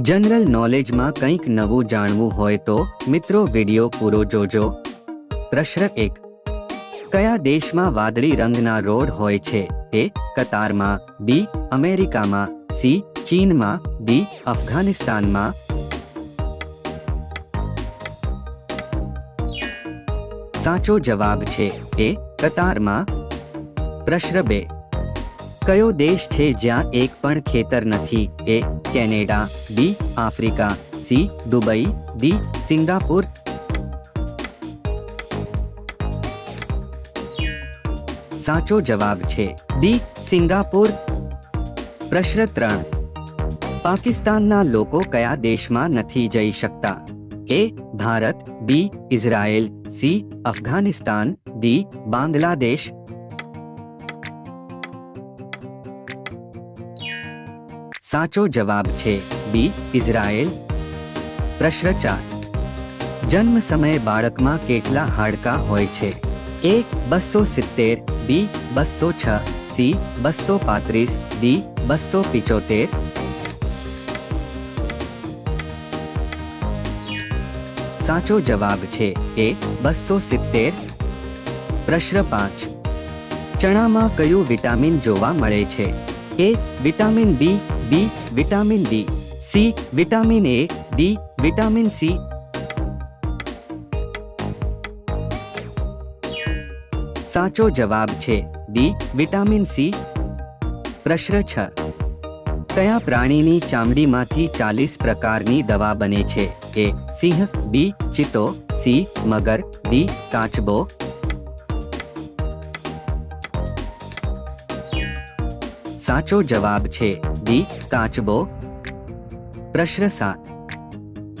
General નોલેજમાં કંઈક નવું જાણવું હોય તો મિત્રો વિડીયો પૂરો જોજો પ્રશ્ન એક કયા દેશમાં વાદળી રંગના રોડ હોય છે એ કતારમાં બી અમેરિકામાં સી ચીનમાં બી અફઘાનિસ્તાનમાં સાચો જવાબ છે એ કતારમાં પ્રશ્ન બે કયો દેશ છે જ્યાં એક પણ ખેતર નથી A Canada B Africa C Dubai D Singapore સાચો જવાબ છે ડી સિંગાપુર પ્રશ્ન ત્રણ પાકિસ્તાનના લોકો કયા દેશમાં નથી જઈ શકતા A Bharat B Israel C Afghanistan D Bangladesh સાચો જવાબ છે બી ઇઝરાયેલ પ્રશ્ન 4 જન્મ સમય બાળક માં કેકલા હાડકા હોય છે 1 270 બી 206 સી 235 ડી 275 સાચો જવાબ છે એ 270 પ્રશ્ન 5 ચણા માં કયો વિટામિન જોવા મળે છે A vitamin B B vitamin D, C vitamin A, D vitamin C. साचो जवाब छे डी विटामिन सी प्रश्न छ कया प्राणी नी चामडी माथी 40 प्रकार नी दवा बने छे ए सिंह बी चितो सी मगर डी काचबो સાચો જવાબ છે ડી કાચબો પ્રશ્ન સાત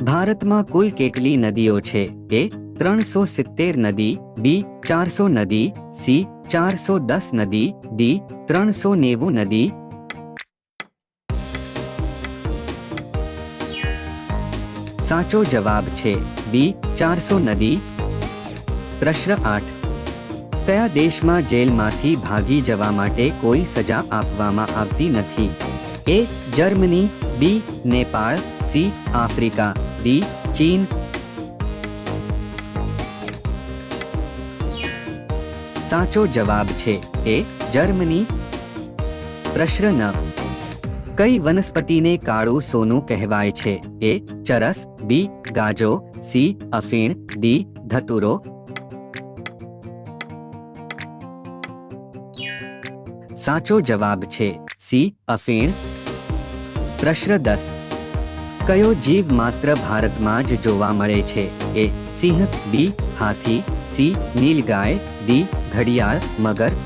ભારતમાં કુલ કેટલી નદીઓ છે એ ત્રણસો સિત્તેર નદી બી ચારસો નદી સી ચારસો દસ નદી ડી ત્રણસો નેવું નદી સાચો જવાબ છે બી ચારસો નદી પ્રશ્ન આઠ કયા દેશમાં જેલમાંથી ભાગી જવા માટે કોઈ સજા આપવામાં આવતી નથી A Germany B Nepal C Africa D ચીન સાચો જવાબ છે એ જર્મની પ્રશ્ન કઈ વનસ્પતિને કાળું સોનું કહેવાય છે એ ચરસ બી ગાજો સી અફીણ ડી ધતુરો साचो जवाब छे सी अफीण प्रश्न दस कयो जीव मात्र भारत में जोवा मळे छे ए सिंह बी हाथी सी नीलगाय डी घड़ियाल मगर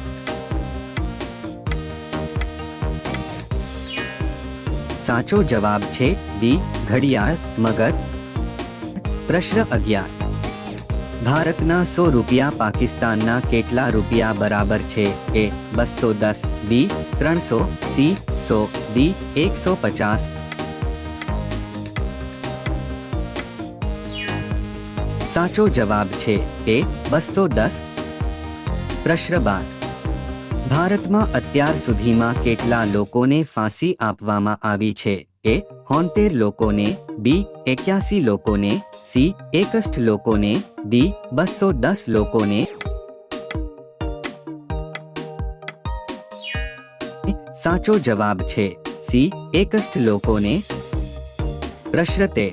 साचो जवाब छे डी घड़ियाल मगर प्रश्न अग्यार ભારતના સો રૂપિયા પાકિસ્તાનના કેટલા રૂપિયા બરાબર છે એ બસો દસ બી ત્રણસો સી સો ડી એકસો પચાસ સાચો જવાબ છે એ બસો દસ પ્રશ્ન ભારતમાં અત્યાર સુધીમાં કેટલા લોકોને ફાંસી આપવામાં આવી છે એ હોંતેર લોકોને બી એક્યાસી લોકોને એસી એકસઠ લોકોને દી બસો દસ લોકોને સાચો જવાબ છે સી એકસઠ લોકોને પ્રશ્રતે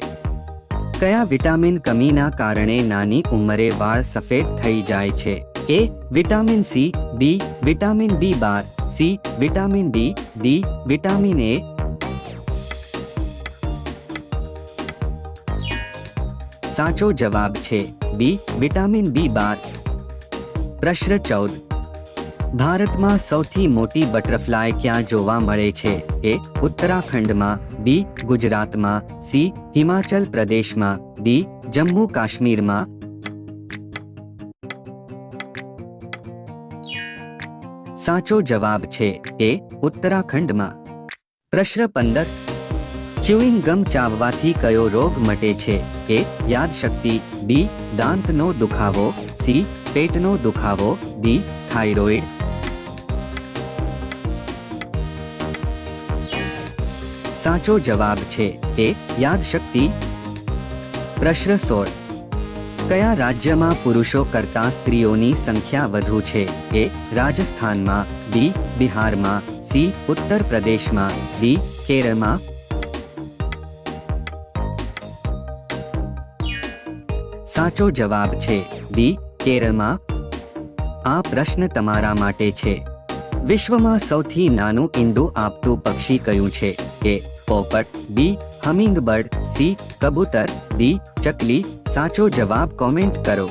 કયા વિટામિન કમીના કારણે નાની ઉંમરે વાળ સફેદ થઈ જાય છે A vitamin C B vitamin B bar C vitamin D D vitamin A साचो जवाब छे बी विटामिन बी बार प्रश्न 14 भारत में સૌથી મોટી બટરફ્લાય ક્યાં જોવા મળે છે એ उत्तराखंड માં બી ગુજરાત માં સી હિમાચલ પ્રદેશ માં ડી જમ્મુ કાશ્મીર માં સાચો જવાબ છે એ उत्तराखंड માં प्रश्न 15 च्यूइंग गम चाववाथी कयो रोग मटे छे ए याद शक्ति बी दांत नो दुखावो सी पेट नो दुखावो डी थायराइड साचो जवाब छे ए याद शक्ति प्रश्न 16 कया राज्य मा पुरुषों करता स्त्रीओं की संख्या वधु छे ए राजस्थान मा बी बिहार मा सी उत्तर प्रदेश मा डी केरल मा સાચો જવાબ છે દી કેરળમાં આ પ્રશ્ન તમારા માટે છે વિશ્વમાં સૌથી નાનું ઈંડું આપતું પક્ષી કયું છે એ પોપટ બી હમિંગબર્ડ સી કબૂતર ડી ચકલી સાચો જવાબ કોમેન્ટ કરો